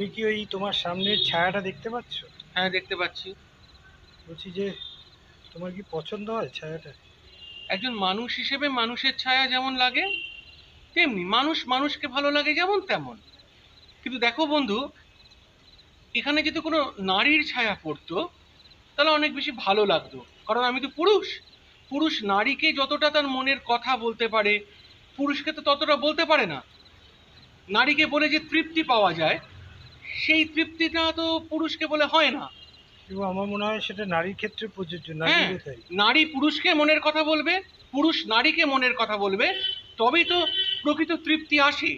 তুমি কি ওই তোমার সামনের ছায়াটা দেখতে পাচ্ছ? হ্যাঁ দেখতে পাচ্ছি। বলছি যে তোমার কি পছন্দ হয় ছায়াটা? একজন মানুষ হিসেবে মানুষের ছায়া যেমন লাগে তেমনি মানুষ মানুষকে ভালো লাগে যেমন তেমন। কিন্তু দেখো বন্ধু এখানে যদি কোনো নারীর ছায়া পড়তো তাহলে অনেক বেশি ভালো লাগতো। কারণ আমি তো পুরুষ। পুরুষ নারীকে যতটা তার মনের কথা বলতে পারে পুরুষকে তো ততটা বলতে পারে না। নারীকে বলে যে তৃপ্তি পাওয়া যায় সেই তৃপ্তিটা তো পুরুষকে বলে হয় না। এবং আমার মনে হয় সেটা নারীর ক্ষেত্রে প্রযোজ্য হ্যাঁ নারীরও তাই। নারী পুরুষকে মনের কথা বলবে পুরুষ নারীকে মনের কথা বলবে তবেই তো প্রকৃত তৃপ্তি আসে।